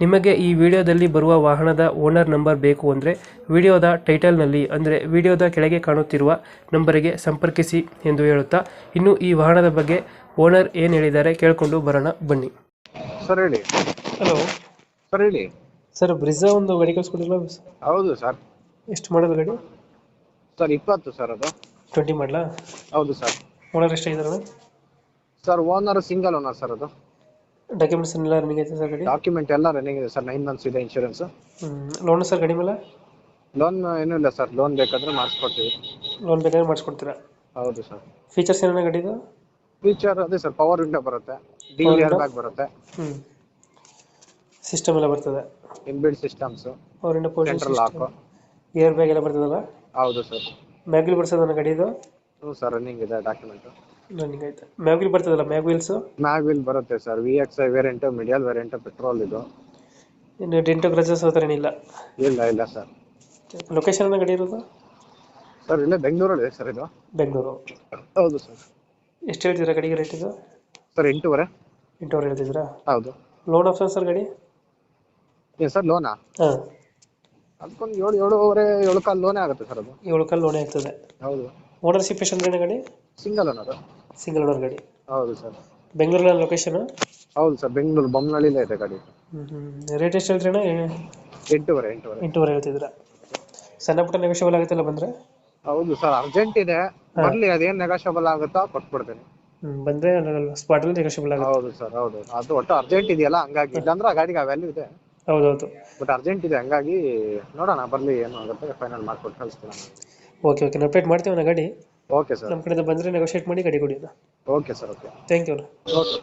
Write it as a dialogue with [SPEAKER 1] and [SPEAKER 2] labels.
[SPEAKER 1] ನಿಮಗೆ ಈ ವಿಡಿಯೋದಲ್ಲಿ ಬರುವ ವಾಹನದ ಓನರ್ ನಂಬರ್ ಬೇಕು ಅಂದರೆ ವಿಡಿಯೋದ ಟೈಟಲ್ನಲ್ಲಿ ಅಂದರೆ ವಿಡಿಯೋದ ಕೆಳಗೆ ಕಾಣುತ್ತಿರುವ ನಂಬರಿಗೆ ಸಂಪರ್ಕಿಸಿ ಎಂದು ಹೇಳುತ್ತಾ ಇನ್ನು ಈ ವಾಹನದ ಬಗ್ಗೆ ಓನರ್ ಏನು ಹೇಳಿದ್ದಾರೆ ಕೇಳಿಕೊಂಡು ಬರೋಣ ಬನ್ನಿ.
[SPEAKER 2] ಸರ್ ಹೇಳಿ.
[SPEAKER 1] ಹಲೋ.
[SPEAKER 2] ಸರ್ ಹೇಳಿ.
[SPEAKER 1] ಸರ್ ಬ್ರಿಜಾ ಒಂದು ಗಾಡಿ ಕಳಿಸ್ಕೊಡಿಲ್ಲ
[SPEAKER 2] ಹೌದು ಸರ್.
[SPEAKER 1] ಎಷ್ಟು ಮಾಡೋದು ಗಾಡಿ?
[SPEAKER 2] ಸರ್ ಇಪ್ಪತ್ತು ಸರ್ ಅದು.
[SPEAKER 1] ಟ್ವೆಂಟಿ ಮಾಡಲಾ?
[SPEAKER 2] ಹೌದು sir.
[SPEAKER 1] Owner ಎಷ್ಟಾಗಿದ್ದಾರೆ?
[SPEAKER 2] Sir owner single owner sir ಅದು.
[SPEAKER 1] ಡಾಕ್ಯುಮೆಂಟ್ಸ್ ಎಲ್ಲ ರನ್ನಿಂಗ್ ಐತೆ ಸರ್ ಗಾಡಿ?
[SPEAKER 2] ಡಾಕ್ಯುಮೆಂಟ್ ಎಲ್ಲ ರನ್ನಿಂಗ್ ಇದೆ ಸರ್ ನೈನ್ ಮಂತ್ಸ್ ಇದೆ ಇನ್ಶೂರೆನ್ಸ್
[SPEAKER 1] ಲೋನ್ ಸರ್ ಗಾಡಿ ಮೇಲೆ?
[SPEAKER 2] ಲೋನ್ ಏನೂ ಇಲ್ಲ ಸರ್ ಲೋನ್ ಬೇಕಾದ್ರೆ ಮಾಡಿಸ್ಕೊಡ್ತೀವಿ.
[SPEAKER 1] ಲೋನ್ ಬೇಕಾದ್ರೆ ಮಾಡಿಸ್ಕೊಡ್ತೀರಾ?
[SPEAKER 2] ಹೌದು ಸರ್
[SPEAKER 1] ಫೀಚರ್ಸ್ ಏನೇನು ಗಾಡಿದು
[SPEAKER 2] ಫೀಚರ್ ಅದೇ ಸರ್ ಪವರ್ ವಿಂಡೋ ಬರುತ್ತೆ. ಡಿ
[SPEAKER 1] ಏರ್?
[SPEAKER 2] ಬ್ಯಾಗ್ ಬರುತ್ತೆ.
[SPEAKER 1] ಹ್ಞೂ ಸಿಸ್ಟಮ್ ಎಲ್ಲ ಬರ್ತದೆ?
[SPEAKER 2] ಇನ್ಬಿಲ್ಡ್ ಸಿಸ್ಟಮ್ಸ್
[SPEAKER 1] ಅವರಿಂದ
[SPEAKER 2] ಸೆಂಟ್ರಲ್ ಲಾಕ್
[SPEAKER 1] ಏರ್ ಬ್ಯಾಗ್ ಎಲ್ಲ ಬರ್ತದಲ್ಲ?
[SPEAKER 2] ಹೌದು ಸರ್
[SPEAKER 1] ಮ್ಯಾಗ್ಲಿ ಬರ್ಸೋದನ್ನ ಗಾಡಿದು
[SPEAKER 2] ಹ್ಞೂ ಸರ್ ರನ್ನಿಂಗ್ ಇದೆ ಡಾಕ್ಯುಮೆಂಟ್
[SPEAKER 1] ರನ್ನಿಂಗ್ ಐತೆ ಮ್ಯಾಗ್ವಿಲ್ ಬರ್ತದಲ್ಲ ಮ್ಯಾಗ್ವಿಲ್ಸು
[SPEAKER 2] ಮ್ಯಾಗ್ ವಿಲ್ ಬರುತ್ತೆ sir V X I variant medial variant petrol ಇದು.
[SPEAKER 1] ಇನ್ನು ಡೆಂಟೋ ಗ್ರಜಸ್ ಹತ್ರ ಏನಿಲ್ಲ
[SPEAKER 2] ಇಲ್ಲ? ಇಲ್ಲ ಸರ್
[SPEAKER 1] ಲೊಕೇಶನ್ ಅನ್ನ ಗಾಡಿ ಇರೋದು?
[SPEAKER 2] ಸರ್ ಇಲ್ಲ ಬೆಂಗಳೂರಲ್ಲಿ ಸರ್ ಇದು.
[SPEAKER 1] ಬೆಂಗಳೂರು.
[SPEAKER 2] ಹೌದು ಸರ್
[SPEAKER 1] ಎಷ್ಟು ಹೇಳ್ತೀರಾ ಗಾಡಿಗೆ ರೇಟ್ ಇದು?
[SPEAKER 2] ಸರ್ ಎಂಟೂವರೆ.
[SPEAKER 1] ಎಂಟೂವರೆ ಹೇಳ್ತಿದ್ದೀರಾ?
[SPEAKER 2] ಹೌದು.
[SPEAKER 1] ಲೋನ್ ಆಪ್ಷನ್ ಸರ್ ಗಡಿ?
[SPEAKER 2] ಏನು ಸರ್ ಲೋನಾ
[SPEAKER 1] ಹಾಂ.
[SPEAKER 2] ಅದಕ್ಕೊಂದು ಏಳು ಏಳುವರೆ ಏಳು ಕಾಲು ಲೋನೇ ಆಗುತ್ತೆ ಸರ್ ಅದು.
[SPEAKER 1] ಏಳು ಕಾಲು ಲೋನೇ ಆಗ್ತದೆ.
[SPEAKER 2] ಹೌದು.
[SPEAKER 1] ಓನರ್ಶಿಪ್ ಎಷ್ಟು ಅಂದ್ರೆ ಗಡಿ?
[SPEAKER 2] ಸಿಂಗಲ್ ಓನರ್
[SPEAKER 1] ಸಿಂಗಲ್ ಓನರ್ ಗಾಡಿ?
[SPEAKER 2] ಹೌದು ಸರ್.
[SPEAKER 1] ಬೆಂಗಳೂರಿನ ಲೊಕೇಶನ್
[SPEAKER 2] ಹೌದು ಸರ್ ಬೆಂಗಳೂರು ಬೊಮ್ಮನಹಳ್ಳಿಲೇ ಇದೆ ಗಾಡಿ.
[SPEAKER 1] ರೇಟ್ ಎಷ್ಟು ಹೇಳ್ತೀರಣ್ಣ
[SPEAKER 2] ಎಂಟೂವರೆ ಎಂಟೂವರೆ.
[SPEAKER 1] ಎಂಟೂವರೆ ಹೇಳ್ತಿದ್ರ ಸಣ್ಣ ಪುಟ್ಟ ನೆಗೋಷಿಯಬಲ್ ಆಗುತ್ತಲ್ಲ ಬಂದ್ರೆ?
[SPEAKER 2] ಹೌದು ಸರ್ ಅರ್ಜೆಂಟ್ ಇದೆ. ಬರ್ಲಿ ಅದೇನ್ ನೆಗೋಷಿಯಬಲ್ ಆಗುತ್ತೋ ಕೊಟ್ಬಿಡ್ತೀನಿ.
[SPEAKER 1] ಬಂದ್ರೆ ಸ್ಪಾಟ್ ಅಲ್ಲಿ ನೆಗೋಷಿಯಬಲ್ ಆಗುತ್ತೆ.
[SPEAKER 2] ಹೌದು ಸರ್ ಹೌದು. ಅದು ಒಟ್ಟು ಅರ್ಜೆಂಟ್ ಇದೆಯಲ್ಲ ಹಂಗಾಗಿ. ಇಲ್ಲಾಂದ್ರೆ ಆ ಗಾಡಿಗೆ ಆ ವ್ಯಾಲ್ಯೂ ಇದೆ.
[SPEAKER 1] ಹೌದು
[SPEAKER 2] ಬಟ್ ಅರ್ಜೆಂಟ್ ಇದೆ ಹಂಗಾಗಿ ನೋಡೋಣ ಬರ್ಲಿ ಏನು ಆಗುತ್ತೆ ಫೈನಲ್ ಮಾಡ್ಕೊಟ್ಟು ಕಳಿಸ್ತೀನಿ.
[SPEAKER 1] ಓಕೆ ಓಕೆ ಅಪ್ಡೇಟ್ ಮಾಡ್ತೀವಿ ನಾ ಗಾಡಿ.
[SPEAKER 2] ಓಕೆ ಸರ್
[SPEAKER 1] ನಮ್ಮ ಕಡೆಯಿಂದ ಬಂದರೆ ನೆಗೋಷಿಯೇಟ್ ಮಾಡಿ ಗಡಿ ಕೊಡಿ
[SPEAKER 2] okay sir okay
[SPEAKER 1] thank you
[SPEAKER 2] okay